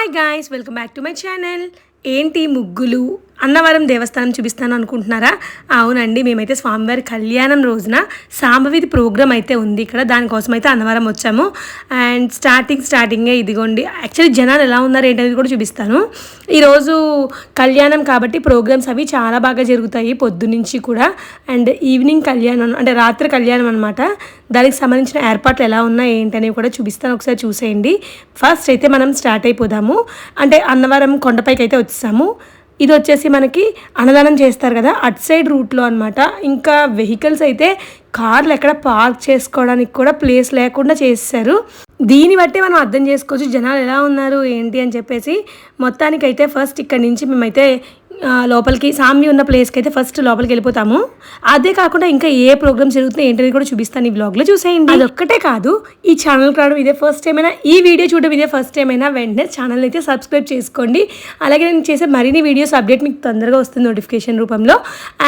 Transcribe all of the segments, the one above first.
Hi guys welcome back to my channel ఏంటి ముగ్గులు? అన్నవరం దేవస్థానం చూపిస్తాను అనుకుంటున్నారా? అవునండి మేమైతే స్వామివారి కళ్యాణం రోజున సాంబవిధి ప్రోగ్రామ్ అయితే ఉంది ఇక్కడ. దానికోసం అయితే అన్నవరం వచ్చాము. అండ్ స్టార్టింగ్ స్టార్టింగే ఇదిగోండి. యాక్చువల్లీ జనాలు ఎలా ఉన్నారు ఏంటనేది కూడా చూపిస్తాను. ఈరోజు కళ్యాణం కాబట్టి ప్రోగ్రామ్స్ అవి చాలా బాగా జరుగుతాయి పొద్దునుంచి కూడా. అండ్ ఈవినింగ్ కళ్యాణం అంటే రాత్రి కళ్యాణం అనమాట దానికి సంబంధించిన ఏర్పాట్లు ఎలా ఉన్నాయి ఏంటనేవి కూడా చూపిస్తాను. ఒకసారి చూసేయండి. ఫస్ట్ అయితే మనం స్టార్ట్ అయిపోదాము. అంటే అన్నవరం కొండపైకి అయితే వచ్చేసాము. ఇది వచ్చేసి మనకి అన్నదానం చేస్తారు కదా అట్ సైడ్ రూట్లో అనమాట ఇంకా వెహికల్స్ అయితే కార్లు ఎక్కడ పార్క్ చేసుకోవడానికి కూడా ప్లేస్ లేకుండా చేసేసారు దీన్ని బట్టి మనం అర్థం చేసుకోవచ్చు జనాలు ఎలా ఉన్నారు ఏంటి అని చెప్పేసి. మొత్తానికైతే ఫస్ట్ ఇక్కడ నుంచి మేమైతే లోపలికి సామ్య ఉన్న ప్లేస్కి అయితే ఫస్ట్ లోపలికి వెళ్ళిపోతాము. అదే కాకుండా ఇంకా ఏ ప్రోగ్రామ్ జరుగుతున్నాయి ఏంటనేది కూడా చూపిస్తాను ఈ బ్లాగ్లో చూసేయండి. అదొక్కటే ఒక్కటే కాదు ఈ ఛానల్ రావడం ఇదే ఫస్ట్ టైం అయినా ఈ వీడియో చూడడం ఇదే ఫస్ట్ టైం అయినా వెంటనే ఛానల్ అయితే సబ్స్క్రైబ్ చేసుకోండి. అలాగే నేను చేసే మరిన్ని వీడియోస్ అప్డేట్ మీకు తొందరగా వస్తుంది నోటిఫికేషన్ రూపంలో.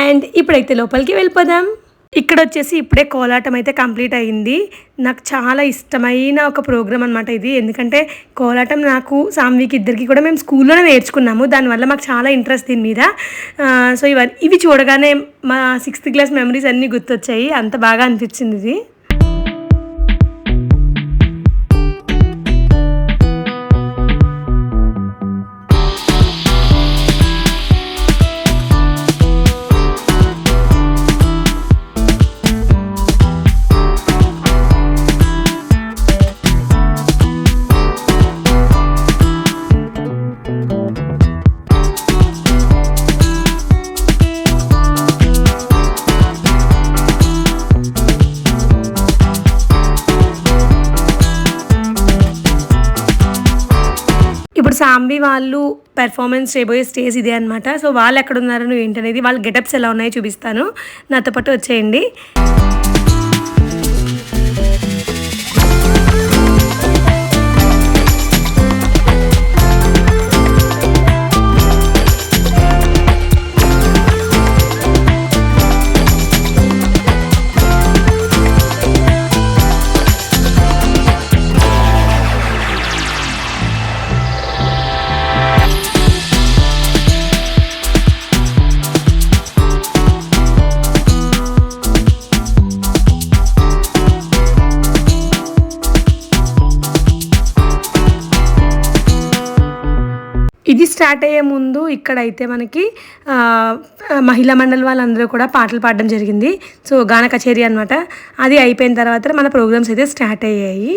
అండ్ ఇప్పుడైతే లోపలికి వెళ్ళిపోదాం. ఇక్కడ వచ్చేసి ఇప్పుడే కోలాటం అయితే కంప్లీట్ అయ్యింది నాకు చాలా ఇష్టమైన ఒక ప్రోగ్రామ్ అనమాట ఇది. ఎందుకంటే కోలాటం నాకు సామ్వికి ఇద్దరికి కూడా మేము స్కూల్లోనే నేర్చుకున్నాము. దానివల్ల మాకు చాలా ఇంట్రెస్ట్ దీని మీద. సో ఇవన్నీ ఇవి చూడగానే మా సిక్స్త్ క్లాస్ మెమరీస్ అన్నీ గుర్తొచ్చాయి. అంత బాగా అనిపించింది ఇది. సాంబి వాళ్ళు పెర్ఫార్మెన్స్ చేయబోయే స్టేజ్ ఇదే అనమాట సో వాళ్ళు ఎక్కడ ఉన్నారని ఏంటనేది వాళ్ళ గెటప్స్ ఎలా ఉన్నాయో చూపిస్తాను. నాతో పాటు వచ్చేయండి. స్టార్ట్ అయ్యే ముందు ఇక్కడైతే మనకి మహిళా మండలి వాళ్ళందరూ కూడా పాటలు పాడడం జరిగింది. సో గాన కచేరీ అనమాట అది అయిపోయిన తర్వాత మన ప్రోగ్రామ్స్ అయితే స్టార్ట్ అయ్యాయి.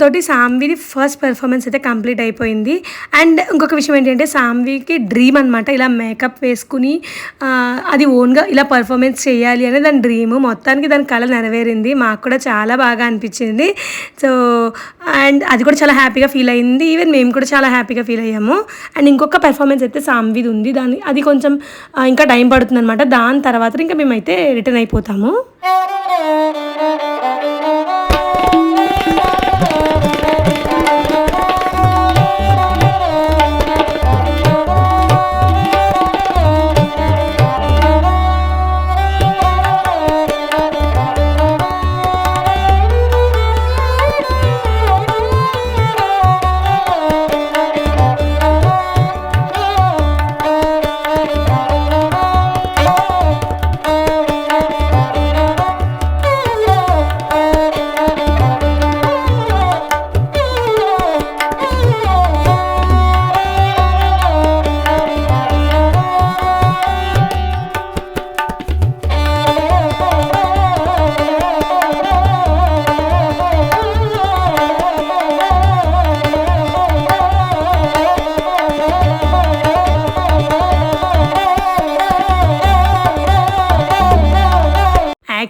తోటి సామ్విది ఫస్ట్ పెర్ఫార్మెన్స్ అయితే కంప్లీట్ అయిపోయింది. అండ్ ఇంకొక విషయం ఏంటంటే సామ్వికి డ్రీమ్ అనమాట ఇలా మేకప్ వేసుకుని అది ఓన్గా ఇలా పర్ఫార్మెన్స్ చేయాలి అనేది దాని డ్రీమ్ మొత్తానికి దాని కళ నెరవేరింది. మాకు కూడా చాలా బాగా అనిపించింది. సో అండ్ అది కూడా చాలా హ్యాపీగా ఫీల్ అయింది. ఈవెన్ మేము కూడా చాలా హ్యాపీగా ఫీల్ అయ్యాము. అండ్ ఇంకొక పెర్ఫార్మెన్స్ అయితే సామ్విది ఉంది. దాని అది కొంచెం ఇంకా టైం పడుతుంది అనమాట దాని తర్వాత ఇంకా మేమైతే రిటర్న్ అయిపోతాము.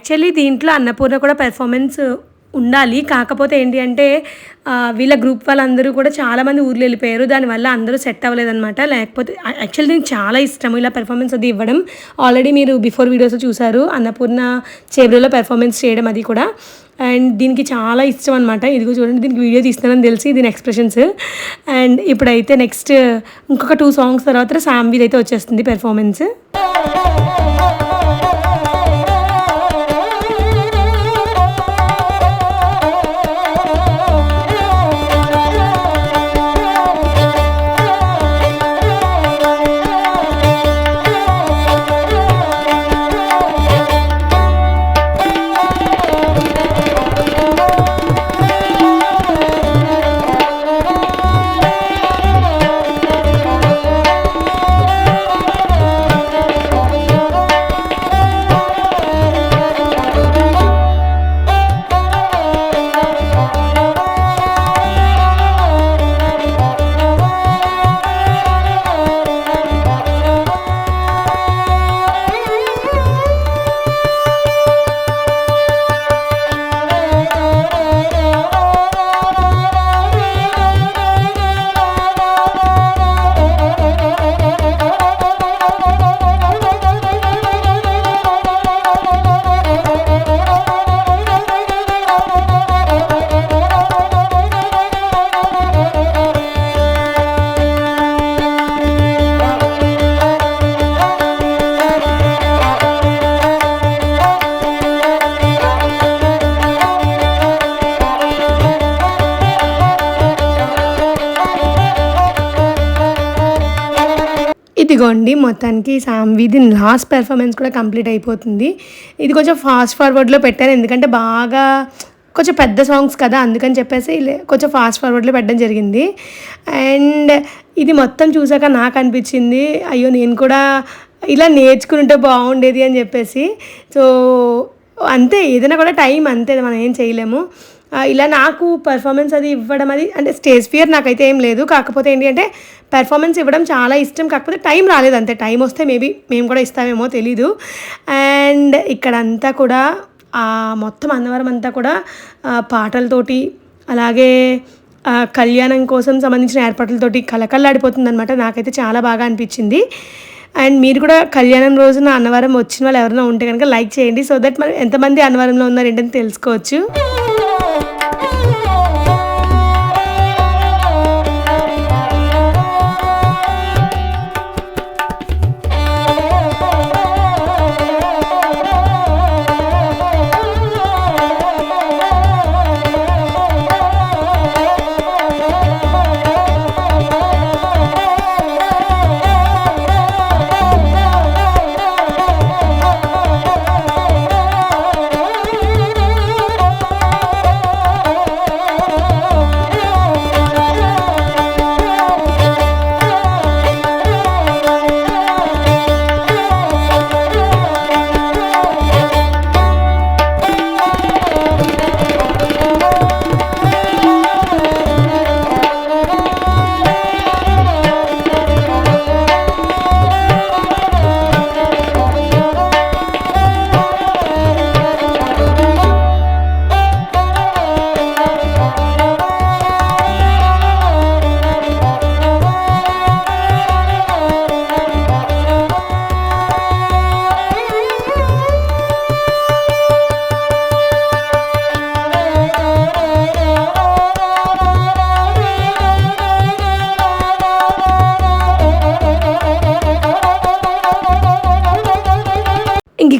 యాక్చువల్లీ దీంట్లో అన్నపూర్ణ కూడా పెర్ఫార్మెన్స్ ఉండాలి. కాకపోతే ఏంటి అంటే వీళ్ళ గ్రూప్ వాళ్ళందరూ కూడా చాలామంది ఊర్లు వెళ్ళిపోయారు. దానివల్ల అందరూ సెట్ అవ్వలేదన్నమాట. లేకపోతే యాక్చువల్లీ దీనికి చాలా ఇష్టం ఇలా పెర్ఫార్మెన్స్ అది ఇవ్వడం. ఆల్రెడీ మీరు బిఫోర్ వీడియోస్ చూసారు అన్నపూర్ణ చేబ్రోలో పెర్ఫార్మెన్స్ చేయడం అది కూడా. అండ్ దీనికి చాలా ఇష్టం అనమాట ఇదిగో చూడండి దీనికి వీడియో తీస్తానని తెలిసి దీని ఎక్స్ప్రెషన్స్ అండ్ ఇప్పుడైతే నెక్స్ట్ ఇంకొక టూ సాంగ్స్ తర్వాత సాంబీది అయితే వచ్చేస్తుంది పెర్ఫార్మెన్స్ అండి మొత్తానికి సామ్వీది లాస్ట్ పెర్ఫార్మెన్స్ కూడా కంప్లీట్ అయిపోతుంది. ఇది కొంచెం ఫాస్ట్ ఫార్వర్డ్లో పెట్టాను ఎందుకంటే బాగా కొంచెం పెద్ద సాంగ్స్ కదా అందుకని చెప్పేసి కొంచెం ఫాస్ట్ ఫార్వర్డ్లో పెట్టడం జరిగింది. అండ్ ఇది మొత్తం చూసాక నాకు అనిపించింది అయ్యో నేను కూడా ఇలా నేర్చుకుంటే బాగుండేది అని చెప్పేసి. సో అంతే ఏదైనా కూడా టైం అంతే మనం ఏం చేయలేము. ఇలా నాకు పర్ఫార్మెన్స్ అది ఇవ్వడం అది అంటే స్టేజ్ ఫియర్ నాకైతే ఏం లేదు. కాకపోతే ఏంటి అంటే పెర్ఫార్మెన్స్ ఇవ్వడం చాలా ఇష్టం. కాకపోతే టైం రాలేదు అంతే. టైం వస్తే మేబీ మేము కూడా ఇస్తామేమో తెలీదు. అండ్ ఇక్కడంతా కూడా ఆ మొత్తం అన్నవరం అంతా కూడా పాటలతోటి అలాగే కళ్యాణం కోసం సంబంధించిన ఏర్పాట్లతోటి కలకల్లాడిపోతుంది అనమాట నాకైతే చాలా బాగా అనిపించింది. అండ్ మీరు కూడా కళ్యాణం రోజున అన్నవరం వచ్చిన వాళ్ళు ఎవరైనా ఉంటే కనుక లైక్ చేయండి. సో దట్ మనం ఎంతమంది అన్నవరంలో ఉన్నారు ఏంటని తెలుసుకోవచ్చు.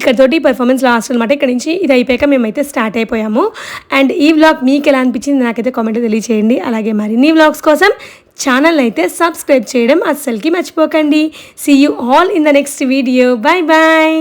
ఇక్కడతోటి పర్ఫార్మెన్స్ లాస్ట్ అనమాట ఇక్కడ నుంచి ఇది అయిపోయాక మేమైతే స్టార్ట్ అయిపోయాము. అండ్ ఈ వ్లాగ్ మీకు ఎలా అనిపించింది నాకైతే కామెంట్ తెలియచేయండి. అలాగే మరిన్ని వ్లాగ్స్ కోసం ఛానల్ అయితే సబ్స్క్రైబ్ చేయడం అస్సలకి మర్చిపోకండి. See you all in the next video bye bye